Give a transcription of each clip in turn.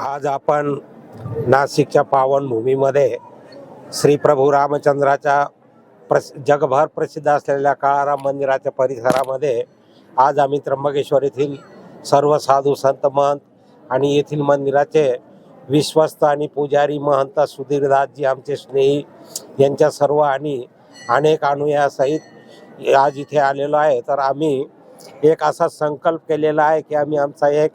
आज आपण नाशिकच्या पावनभूमीमध्ये श्री प्रभू रामचंद्राच्या प्रस जगभर प्रसिद्ध असलेल्या काळाराम मंदिराच्या परिसरामध्ये आज आम्ही त्र्यंबकेश्वर येथील सर्व साधू संत महंत आणि येथील मंदिराचे विश्वस्त आणि पुजारी महंत सुधीरदासजी आमचे स्नेही यांच्या सर्व आणि अनेक अनुयासहित आज इथे आलेलो आहे. तर आम्ही एक असा संकल्प केलेला आहे की आम्ही आमचा एक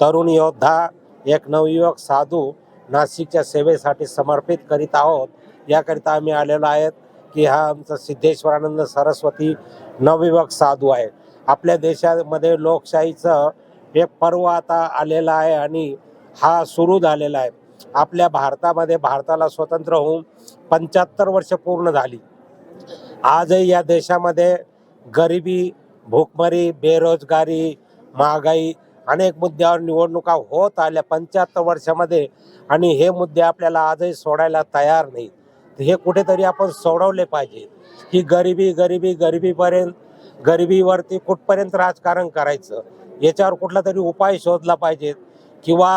तरुण योद्धा एक नवयुवक साधू नाशिकच्या सेवेसाठी समर्पित करीत आहोत. याकरिता आम्ही आलेलो आहेत की हा आमचा सिद्धेश्वरानंद सरस्वती नवयुवक साधू आहे. आपल्या देशामध्ये लोकशाहीचं एक पर्व आता आलेलं आहे आणि हा सुरू झालेला आहे. आपल्या भारतामध्ये भारताला स्वतंत्र होऊन पंच्याहत्तर वर्ष पूर्ण झाली. आजही या देशामध्ये गरिबी भूकमरी बेरोजगारी महागाई अनेक मुद्द्यावर निवडणुका होत आल्या पंच्याहत्तर वर्षामध्ये आणि हे मुद्दे आपल्याला आजही सोडायला तयार नाही तर हे कुठेतरी आपण सोडवले पाहिजे ही गरिबी गरिबी गरिबीपर्यंत गरिबीवरती कुठपर्यंत राजकारण करायचं? याच्यावर कुठला तरी उपाय शोधला पाहिजे किंवा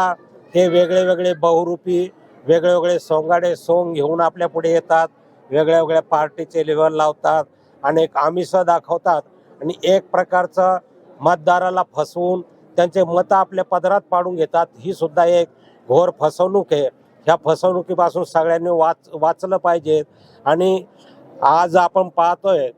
हे वेगळे वेगळे बहुरूपी वेगळे वेगळे सोंगाडे सोंग घेऊन आपल्या पुढे येतात वेगळ्या वेगळ्या पार्टीचे लेवल लावतात अनेक आमिष दाखवतात आणि एक प्रकारचं मतदाराला फसवून त्यांचे मतं आपल्या पदरात पाडून घेतात. ही सुद्धा एक घोर फसवणूक आहे. ह्या फसवणुकीपासून सगळ्यांनी वाच वाचलं पाहिजे. आणि आज आपण पाहतोय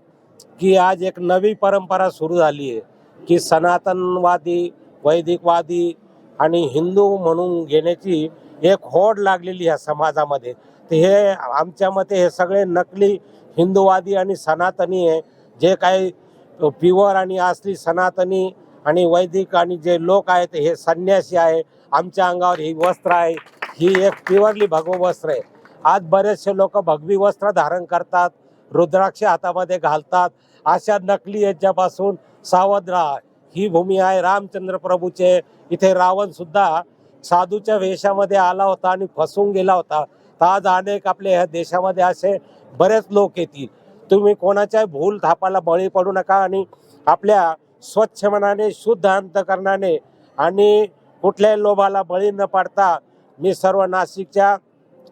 की आज एक नवी परंपरा सुरू झाली आहे की सनातनवादी वैदिकवादी आणि हिंदू म्हणून घेण्याची एक होड लागलेली ह्या समाजामध्ये. तर हे आमच्या मते हे सगळे नकली हिंदूवादी आणि सनातनी आहे. जे काही प्युअर आणि असली सनातनी आणि वैदिक आणि जे लोक आहेत हे संन्यासी आहे. आमच्या अंगावर ही वस्त्र आहे. ही एक प्युअरली भगव वस्त्र आहे. आज बरेचसे लोक भगवी वस्त्र धारण करतात रुद्राक्ष हातामध्ये घालतात. अशा नकली याच्यापासून सावध राहा. ही भूमी आहे रामचंद्र प्रभूचे. इथे रावण सुद्धा साधूच्या वेशामध्ये आला होता आणि फसून गेला होता. तर आज अनेक आपल्या ह्या देशामध्ये असे बरेच लोक येतील. तुम्ही कोणाच्या भूल थापाला बळी पडू नका आणि आपल्या स्वच्छ मनाने शुद्ध अंतकरणाने आणि कुठल्याही लोभाला बळी न पाडता मी सर्व नाशिकच्या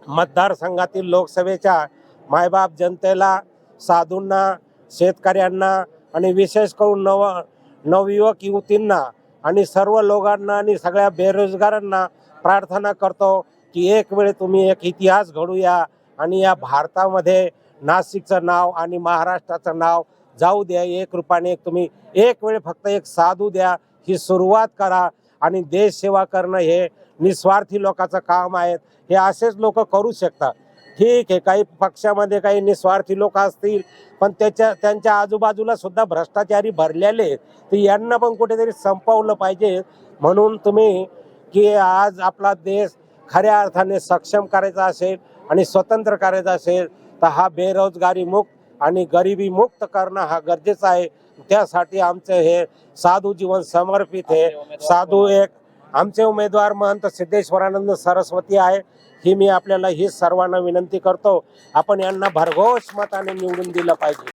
मतदारसंघातील लोकसभेच्या मायबाप जनतेला साधूंना शेतकऱ्यांना आणि विशेष करून नव नवयुवक युवतींना आणि सर्व लोकांना आणि सगळ्या बेरोजगारांना प्रार्थना करतो की एक वेळ तुम्ही एक इतिहास घडूया आणि या भारतामध्ये नाशिकचं नाव आणि महाराष्ट्राचं नाव जाऊ द्या एक रूपाने एक तुम्ही एक वेळ फक्त एक साधू द्या ही सुरुवात करा. आणि देश सेवा करणं हे निस्वार्थी लोकांचं काम आहे. हे असेच लोक करू शकतात. ठीक आहे काही पक्षामध्ये काही निस्वार्थी लोक असतील पण त्याच्या त्यांच्या आजूबाजूला सुद्धा भ्रष्टाचारी भरलेले आहेत. तर यांना पण कुठेतरी संपवलं पाहिजे. म्हणून तुम्ही की आज आपला देश खऱ्या अर्थाने सक्षम करायचा असेल आणि स्वतंत्र करायचा असेल तर हा बेरोजगारी मुक्त आणि गरिबी मुक्त करणं हा गरजेचा आहे. त्यासाठी आमचं हे साधू जीवन समर्पित आहे. साधू एक आमचे उमेदवार महंत सिद्धेश्वरानंद सरस्वती आहे. ही मी आपल्याला ही सर्वांना विनंती करतो. आपण यांना भरघोष मताने निवडून दिलं पाहिजे.